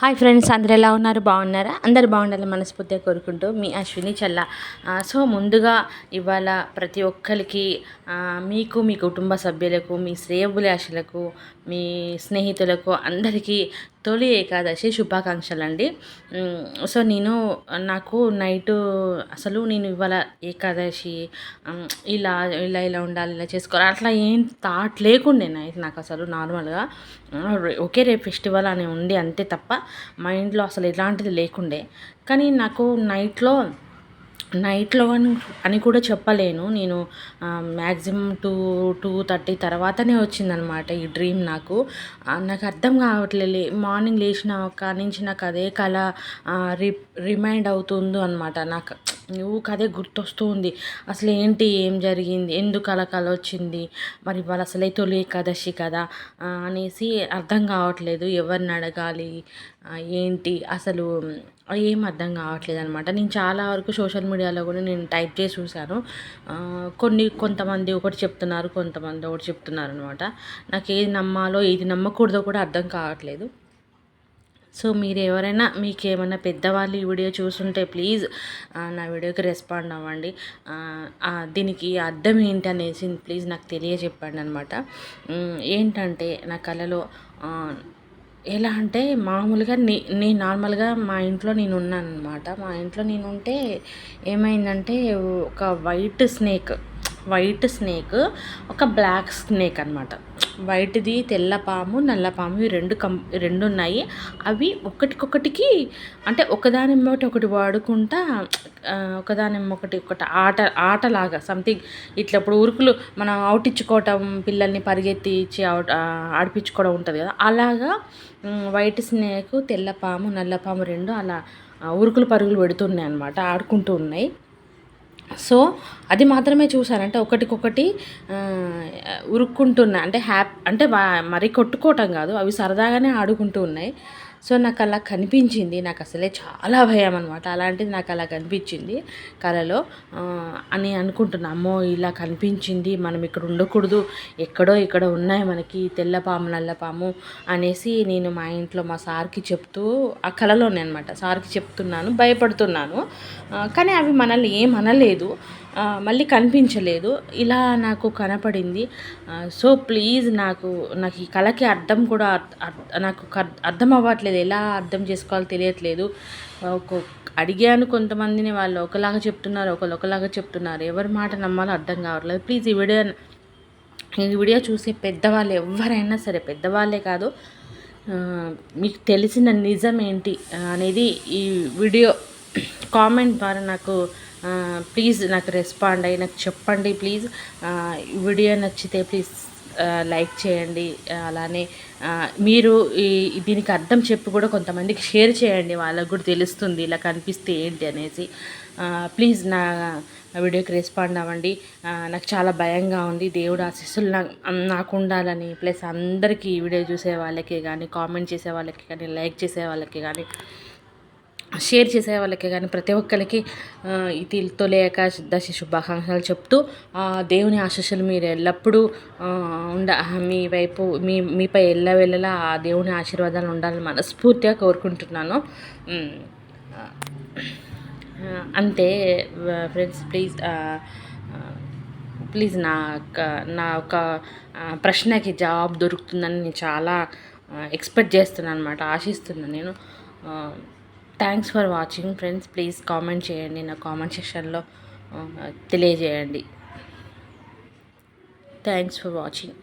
Hi friends అందరు ఎలా ఉన్నారు? బాగున్నారా? అందరు బాగుండాలని మనస్ఫూర్తిగా కోరుకుంటూ మీ అశ్విని చల్ల. సో ముందుగా ఇవాళ ప్రతి ఒక్కరికి మీకు మీ కుటుంబ సభ్యులకు మీ శ్రేయబులాషులకు మీ స్నేహితులకు అందరికీ తొలి ఏకాదశి శుభాకాంక్షలు అండి సో నేను నాకు నైటు అసలు నేను ఇవాళ ఏకాదశి ఇలా ఇలా ఇలా ఉండాలి ఇలా చేసుకోవాలి అట్లా ఏం థాట్ లేకుండే నైట్ నాకు అసలు నార్మల్గా ఒకే రేపు ఫెస్టివల్ అని ఉండి అంతే తప్ప మైండ్లో అసలు ఎలాంటిది లేకుండే. కానీ నాకు నైట్లో నైట్లో అని అని కూడా చెప్పలేను. నేను మ్యాక్సిమం టూ టూ థర్టీ తర్వాతనే వచ్చిందనమాట ఈ డ్రీమ్ నాకు. నాకు అర్థం కావట్లేదు మార్నింగ్ లేచిన కాడి నుంచి నాకు అదే కళ రి రిమైండ్ అవుతుందో అనమాట నాకు ఊరికే అదే గుర్తొస్తూ ఉంది. అసలు ఏంటి ఏం జరిగింది? ఎందుకు అలా కల వచ్చింది? మరి వాళ్ళు అసలే తొలి ఏకాదశి కదా అనేసి అర్థం కావట్లేదు. ఎవరిని అడగాలి? ఏంటి? అసలు ఏం అర్థం కావట్లేదు అనమాట నేను చాలా వరకు సోషల్ మీడియాలో కూడా నేను టైప్ చేసి చూశాను. కొన్ని కొంతమంది ఒకటి చెప్తున్నారు కొంతమంది ఒకటి చెప్తున్నారు అనమాట నాకు ఏది నమ్మాలో ఏది నమ్మకూడదో కూడా అర్థం కావట్లేదు. సో మీరు ఎవరైనా మీకు ఏమైనా పెద్దవాళ్ళు ఈ వీడియో చూస్తుంటే ప్లీజ్ నా వీడియోకి రెస్పాండ్ అవ్వండి. దీనికి అర్థం ఏంటి అనేసి ప్లీజ్ నాకు తెలియజెప్పండి అనమాట ఏంటంటే నా కళలో ఎలా అంటే మామూలుగా నే నేను నార్మల్గా మా ఇంట్లో నేను ఉన్నాను అనమాట మా ఇంట్లో నేను ఉంటే ఏమైందంటే ఒక వైట్ స్నేక్. వైట్ స్నేక్ ఒక బ్లాక్ స్నేక్ అనమాట వైట్ది తెల్ల పాము నల్ల పాము రెండు కం రెండు ఉన్నాయి అవి ఒకటికొకటికి అంటే ఒకదాని ఒకటి ఒకటి వాడుకుంటా ఒకదాని ఒకటి ఒకటి ఆట ఆటలాగా సంథింగ్ ఇట్లా ఇప్పుడు ఉరుకులు మనం అవుట్ ఇచ్చుకోవటం పిల్లల్ని పరిగెత్తి ఇచ్చి అవుట్ ఆడిపించుకోవడం ఉంటుంది కదా. అలాగా వైట్ స్నేక్ తెల్ల పాము నల్ల పాము రెండు అలా ఉరుకులు పరుగులు పెడుతున్నాయి అనమాట ఆడుకుంటూ ఉన్నాయి. సో అది మాత్రమే చూసాను అంటే ఒకటికొకటి ఉరుక్కుంటున్నాయి అంటే హ్యాప్ అంటే మరీ కొట్టుకోవటం కాదు. అవి సరదాగానే ఆడుకుంటూ ఉన్నాయి. సో నాకు అలా కనిపించింది. నాకు అసలే చాలా భయం అనమాట అలాంటిది నాకు అలా కనిపించింది కళలో అని అనుకుంటున్నా అమ్మో ఇలా కనిపించింది మనం ఇక్కడ ఉండకూడదు ఎక్కడో ఇక్కడ ఉన్నాయి మనకి తెల్లపాము నల్లపాము అనేసి నేను మా ఇంట్లో మా సార్కి చెప్తూ ఆ కళలోనే అనమాట సార్కి చెప్తున్నాను భయపడుతున్నాను. కానీ అవి మనల్ని ఏమనలేదు మళ్ళీ కనిపించలేదు. ఇలా నాకు కనపడింది. సో ప్లీజ్ నాకు నాకు ఈ కళకి అర్థం కూడా నాకు అర్థం అవ్వట్లేదు. ఎలా అర్థం చేసుకోవాలో తెలియట్లేదు. అడిగాను కొంతమందిని వాళ్ళు ఒకలాగా చెప్తున్నారు ఒకరు ఒకలాగా చెప్తున్నారు. ఎవరి మాట నమ్మాలో అర్థం కావట్లేదు. ప్లీజ్ ఈ వీడియో ఈ వీడియో చూసే పెద్దవాళ్ళు ఎవరైనా సరే పెద్దవాళ్ళే కాదు మీకు తెలిసిన నిజం ఏంటి అనేది ఈ వీడియో కామెంట్ ద్వారా నాకు ప్లీజ్ నాకు రెస్పాండ్ అయ్యి నాకు చెప్పండి ప్లీజ్ వీడియో నచ్చితే ప్లీజ్ లైక్ చేయండి. అలానే మీరు ఈ దీనికి అర్థం చెప్పి కూడా కొంతమందికి షేర్ చేయండి వాళ్ళకు కూడా తెలుస్తుంది ఇలా కనిపిస్తే ఏంటి అనేసి. ప్లీజ్ నా వీడియోకి రెస్పాండ్ అవ్వండి. నాకు చాలా భయంగా ఉంది. దేవుడు ఆశీస్సులు నాకు నాకు ఉండాలని. ప్లస్ అందరికీ ఈ వీడియో చూసే వాళ్ళకి కానీ కామెంట్ చేసే వాళ్ళకి కానీ లైక్ చేసే వాళ్ళకి కానీ షేర్ చేసే వాళ్ళకి కానీ ప్రతి ఒక్కరికి ఇది తొలేక దశ శుభాకాంక్షలు చెప్తూ దేవుని ఆశీస్సులు మీరు ఎల్లప్పుడూ ఉండ మీ వైపు మీ మీపై ఎల్ల వెళ్ళలా ఆ దేవుని ఆశీర్వాదాలు ఉండాలని మనస్ఫూర్తిగా కోరుకుంటున్నాను. అంతే ఫ్రెండ్స్ ప్లీజ్ ప్లీజ్ నా నా ఒక ప్రశ్నకి జవాబు దొరుకుతుందని నేను చాలా ఎక్స్పెక్ట్ చేస్తున్నాను అనమాట ఆశిస్తున్నాను నేను. Thanks for watching friends please comment చేయండి. నా కామెంట్ సెక్షన్లో తెలియజేయండి. Thanks for watching